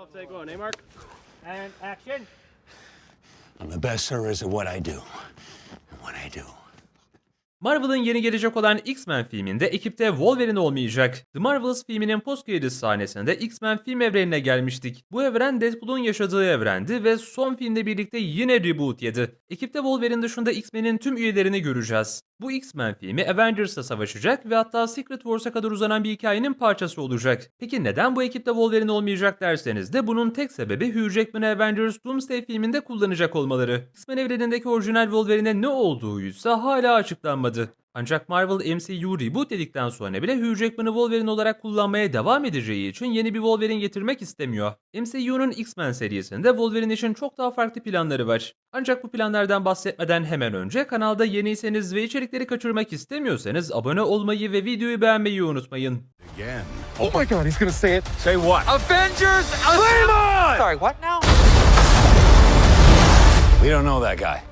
off, take one, eh, Mark? And action. I'm the best there is at what I do. And what I do. Marvel'ın yeni gelecek olan X-Men filminde ekipte Wolverine olmayacak. The Marvels filminin post credits sahnesinde X-Men film evrenine gelmiştik. Bu evren Deadpool'un yaşadığı evrendi ve son filmle birlikte yine reboot yedi. Ekipte Wolverine dışında X-Men'in tüm üyelerini göreceğiz. Bu X-Men filmi Avengers'la savaşacak ve hatta Secret Wars'a kadar uzanan bir hikayenin parçası olacak. Peki neden bu ekipte Wolverine olmayacak derseniz de bunun tek sebebi Hugh Jackman'ı Avengers Doomsday filminde kullanacak olmaları. X-Men evrenindeki orijinal Wolverine'e ne olduğuysa hala açıklanmadı. Ancak Marvel MCU reboot dedikten sonra bile Hugh Jackman'ı Wolverine olarak kullanmaya devam edeceği için yeni bir Wolverine getirmek istemiyor. MCU'nun X-Men serisinde Wolverine için çok daha farklı planları var. Ancak bu planlardan bahsetmeden hemen önce kanalda yeniyseniz ve içerikleri kaçırmak istemiyorsanız abone olmayı ve videoyu beğenmeyi unutmayın. Again. Oh my god, he's gonna say it. Say what? Avengers! Flame Sorry, what now? We don't know that guy.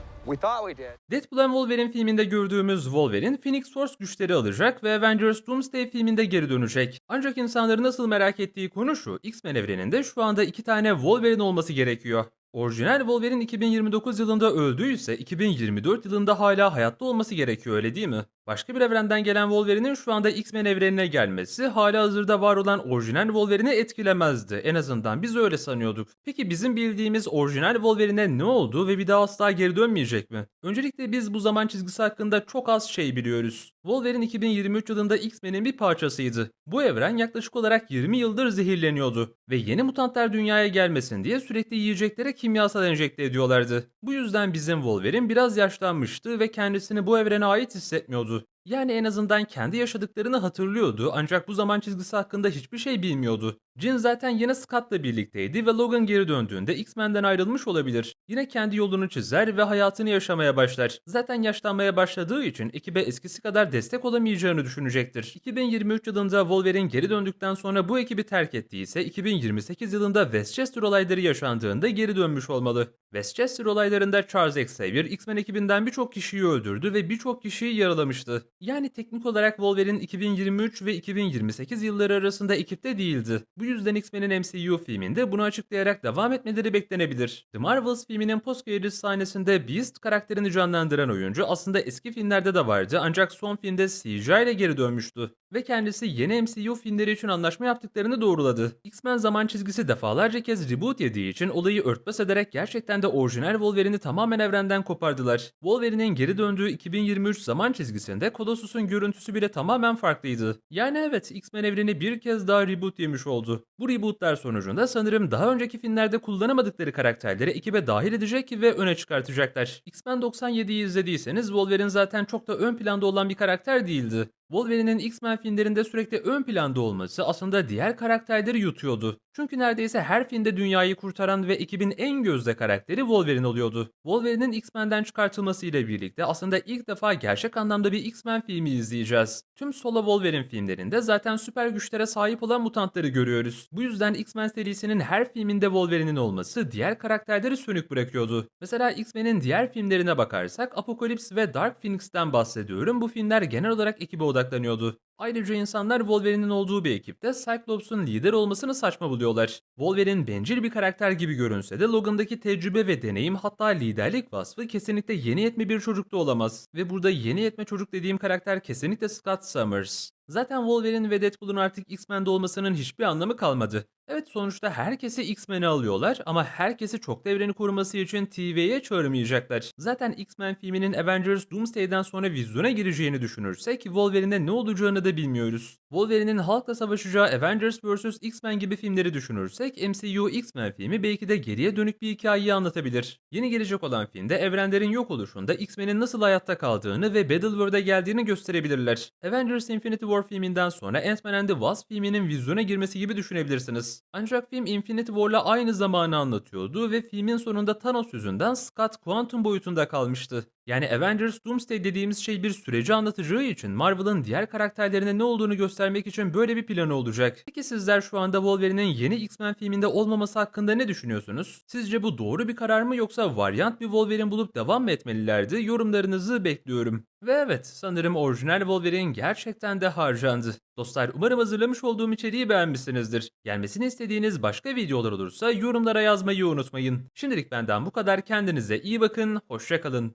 Deadpool and Wolverine filminde gördüğümüz Wolverine, Phoenix Force güçleri alacak ve Avengers Doomsday filminde geri dönecek. Ancak insanların nasıl merak ettiği konu şu, X-Men evreninde şu anda iki tane Wolverine olması gerekiyor. Orijinal Wolverine 2029 yılında öldüyse 2024 yılında hala hayatta olması gerekiyor öyle değil mi? Başka bir evrenden gelen Wolverine'in şu anda X-Men evrenine gelmesi hala hazırda var olan orijinal Wolverine'i etkilemezdi. En azından biz öyle sanıyorduk. Peki bizim bildiğimiz orijinal Wolverine'e ne oldu ve bir daha asla geri dönmeyecek mi? Öncelikle biz bu zaman çizgisi hakkında çok az şey biliyoruz. Wolverine 2023 yılında X-Men'in bir parçasıydı. Bu evren yaklaşık olarak 20 yıldır zehirleniyordu ve yeni mutantlar dünyaya gelmesin diye sürekli yiyeceklere kimyasal enjekte ediyorlardı. Bu yüzden bizim Wolverine biraz yaşlanmıştı ve kendisini bu evrene ait hissetmiyordu. Yani en azından kendi yaşadıklarını hatırlıyordu ancak bu zaman çizgisi hakkında hiçbir şey bilmiyordu. Jean zaten yine Scott'la birlikteydi ve Logan geri döndüğünde X-Men'den ayrılmış olabilir. Yine kendi yolunu çizer ve hayatını yaşamaya başlar. Zaten yaşlanmaya başladığı için ekibe eskisi kadar destek olamayacağını düşünecektir. 2023 yılında Wolverine geri döndükten sonra bu ekibi terk ettiyse 2028 yılında Westchester olayları yaşandığında geri dönmüş olmalı. Westchester olaylarında Charles Xavier X-Men ekibinden birçok kişiyi öldürdü ve birçok kişiyi yaralamıştı. Yani teknik olarak Wolverine 2023 ve 2028 yılları arasında ekipte değildi. Bu yüzden X-Men'in MCU filminde bunu açıklayarak devam etmeleri beklenebilir. The Marvels filminin post credits sahnesinde Beast karakterini canlandıran oyuncu aslında eski filmlerde de vardı ancak son filmde CGI ile geri dönmüştü ve kendisi yeni MCU filmleri için anlaşma yaptıklarını doğruladı. X-Men zaman çizgisi defalarca kez reboot yediği için olayı örtbas ederek gerçekten de orijinal Wolverine'i tamamen evrenden kopardılar. Wolverine'in geri döndüğü 2023 zaman çizgisinde Colossus'un görüntüsü bile tamamen farklıydı. Yani evet X-Men evreni bir kez daha reboot yemiş oldu. Bu rebootlar sonucunda sanırım daha önceki filmlerde kullanamadıkları karakterleri ekibe dahil edecek ve öne çıkartacaklar. X-Men 97'yi izlediyseniz Wolverine zaten çok da ön planda olan bir karakter değildi. Wolverine'in X-Men filmlerinde sürekli ön planda olması aslında diğer karakterleri yutuyordu. Çünkü neredeyse her filmde dünyayı kurtaran ve ekibin en gözde karakteri Wolverine oluyordu. Wolverine'in X-Men'den çıkartılması ile birlikte aslında ilk defa gerçek anlamda bir X-Men filmi izleyeceğiz. Tüm solo Wolverine filmlerinde zaten süper güçlere sahip olan mutantları görüyoruz. Bu yüzden X-Men serisinin her filminde Wolverine'in olması diğer karakterleri sönük bırakıyordu. Mesela X-Men'in diğer filmlerine bakarsak Apocalypse ve Dark Phoenix'ten bahsediyorum. Bu filmler genel olarak ekibe odaklanıyordu. Ayrıca insanlar Wolverine'in olduğu bir ekipte Cyclops'un lider olmasını saçma buluyorlar. Wolverine bencil bir karakter gibi görünse de Logan'daki tecrübe ve deneyim hatta liderlik vasfı kesinlikle yeni yetme bir çocukta olamaz. Ve burada yeni yetme çocuk dediğim karakter kesinlikle Scott Summers. Zaten Wolverine ve Deadpool'un artık X-Men'de olmasının hiçbir anlamı kalmadı. Evet sonuçta herkesi X-Men'e alıyorlar ama herkesi çoklu evreni koruması için TV'ye çağırmayacaklar. Zaten X-Men filminin Avengers Doomsday'den sonra vizyona gireceğini düşünürsek Wolverine'e ne olacağını da bilmiyoruz. Wolverine'in halkla savaşacağı Avengers vs. X-Men gibi filmleri düşünürsek MCU X-Men filmi belki de geriye dönük bir hikayeyi anlatabilir. Yeni gelecek olan filmde evrenlerin yok oluşunda X-Men'in nasıl hayatta kaldığını ve Battleworld'a geldiğini gösterebilirler. Avengers Infinity War filminden sonra Ant-Man and the Wasp filminin vizyona girmesi gibi düşünebilirsiniz. Ancak film Infinity War'la aynı zamanı anlatıyordu ve filmin sonunda Thanos yüzünden Scott Quantum boyutunda kalmıştı. Yani Avengers Doomsday dediğimiz şey bir süreci anlatacağı için Marvel'ın diğer karakterlerine ne olduğunu göstermek için böyle bir planı olacak. Peki sizler şu anda Wolverine'in yeni X-Men filminde olmaması hakkında ne düşünüyorsunuz? Sizce bu doğru bir karar mı yoksa varyant bir Wolverine bulup devam mı etmelilerdi? Yorumlarınızı bekliyorum. Ve evet sanırım orijinal Wolverine gerçekten de harcandı. Dostlar umarım hazırlamış olduğum içeriği beğenmişsinizdir. Gelmesini istediğiniz başka videolar olursa yorumlara yazmayı unutmayın. Şimdilik benden bu kadar kendinize iyi bakın, hoşçakalın.